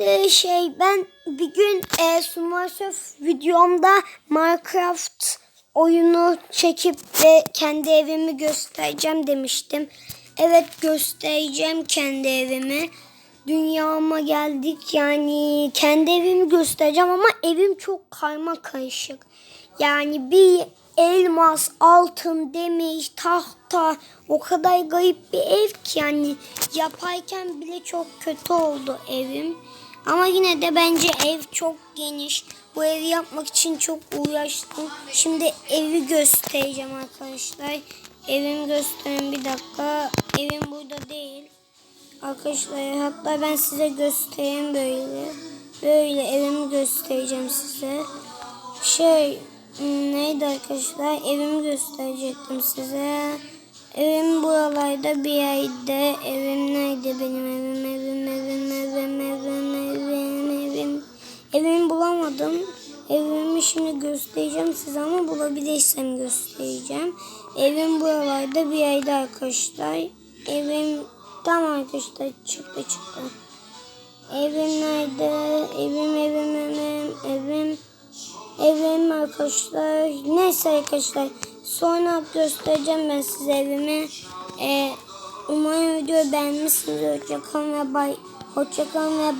e, şey ben bir gün e, Summersurf videomda Minecraft oyunu çekip ve kendi evimi göstereceğim demiştim. Evet göstereceğim kendi evimi. Dünyama geldik yani kendi evimi göstereceğim ama evim çok karma karışık. Yani bir elmas, altın, demir, tahta o kadar garip bir ev ki yani yaparken bile çok kötü oldu evim. Ama yine de bence ev çok geniş. Bu evi yapmak için çok uğraştım. Şimdi evi göstereceğim arkadaşlar. Evimi göstereyim bir dakika. Evim burada değil. Arkadaşlar hatta ben size göstereyim böyle. Böyle evimi göstereceğim size. Şey neydi arkadaşlar? Evimi gösterecektim size. Evim buralarda bir yerde. Evim nerede benim evim evim evim evim evim evim evim. Evimi bulamadım. Evimi şimdi göstereceğim size ama bulabilirsem göstereceğim. Evim buralarda bir yerde arkadaşlar. Evim tamam arkadaşlar çıktı çıktı. Evim nerede? Evim evim evim evim. Evim arkadaşlar. Neyse arkadaşlar. Sonra göstereceğim ben size evimi. Ee, umarım videoyu beğenmişsiniz. Hoşçakalın ve bay. Hoşçakalın ve